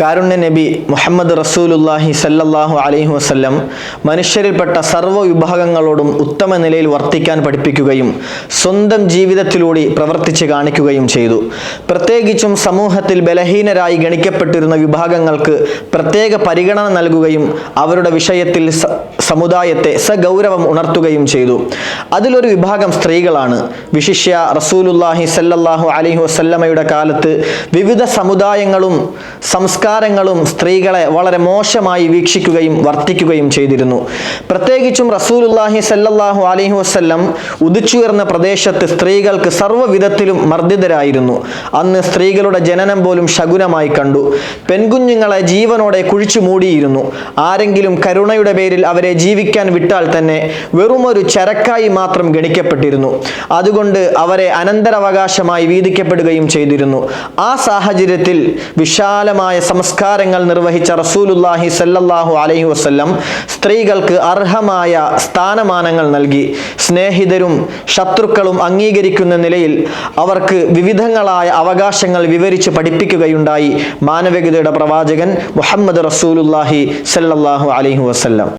കാരുണ്യ നബി മുഹമ്മദ് റസൂലുല്ലാഹി സല്ലല്ലാഹു അലൈഹി വസ്ല്ലം മനുഷ്യരിൽപ്പെട്ട സർവ വിഭാഗങ്ങളോടും ഉത്തമ നിലയിൽ വർത്തിക്കാൻ പഠിപ്പിക്കുകയും സ്വന്തം ജീവിതത്തിലൂടെ പ്രവർത്തിച്ച് കാണിക്കുകയും ചെയ്തു. പ്രത്യേകിച്ചും സമൂഹത്തിൽ ബലഹീനരായി ഗണിക്കപ്പെട്ടിരുന്ന വിഭാഗങ്ങൾക്ക് പ്രത്യേക പരിഗണന നൽകുകയും അവരുടെ വിഷയത്തിൽ സമുദായത്തെ സഗൗരവം ഉണർത്തുകയും ചെയ്തു. അതിലൊരു വിഭാഗം സ്ത്രീകളാണ്. വിശിഷ്യ റസൂലുല്ലാഹി സല്ലല്ലാഹു അലൈഹി വസല്ലമയുടെ കാലത്ത് വിവിധ സമുദായങ്ങളും സംസ്കാരങ്ങളും സ്ത്രീകളെ വളരെ മോശമായി വീക്ഷിക്കുകയും വർത്തിക്കുകയും ചെയ്തിരുന്നു. പ്രത്യേകിച്ചും റസൂലുല്ലാഹി സല്ലാഹു അലൈഹി വസ്ല്ലം ഉദിച്ചുയർന്ന പ്രദേശത്ത് സ്ത്രീകൾക്ക് സർവവിധത്തിലും മർദ്ദിതരായിരുന്നു. അന്ന് സ്ത്രീകളുടെ ജനനം പോലും ശകുനമായി കണ്ടു. പെൺകുഞ്ഞുങ്ങളെ ജീവനോടെ കുഴിച്ചു മൂടിയിരുന്നു. ആരെങ്കിലും കരുണയുടെ പേരിൽ അവരെ ജീവിക്കാൻ വിട്ടാൽ തന്നെ വെറുമൊരു ചരക്കായി മാത്രം ഗണിക്കപ്പെട്ടിരുന്നു. അതുകൊണ്ട് അവരെ അനന്തരവകാശമായി വീതിക്കപ്പെടുകയും ചെയ്തിരുന്നു. ആ സാഹചര്യത്തിൽ വിശാലമായ സംസ്കാരങ്ങൾ നിർവഹിച്ച റസൂലുല്ലാഹി സല്ലല്ലാഹു അലൈഹി വസ്ല്ലം സ്ത്രീകൾക്ക് അർഹമായ സ്ഥാനമാനങ്ങൾ നൽകി. സ്നേഹിതരും ശത്രുക്കളും അംഗീകരിക്കുന്ന നിലയിൽ അവർക്ക് വിവിധങ്ങളായ അവകാശങ്ങൾ വിവരിച്ച് പഠിപ്പിക്കുകയുണ്ടായി. മാനവികതയുടെ പ്രവാചകൻ മുഹമ്മദ് റസൂലുല്ലാഹി സല്ലല്ലാഹു അലൈഹി വസല്ലം.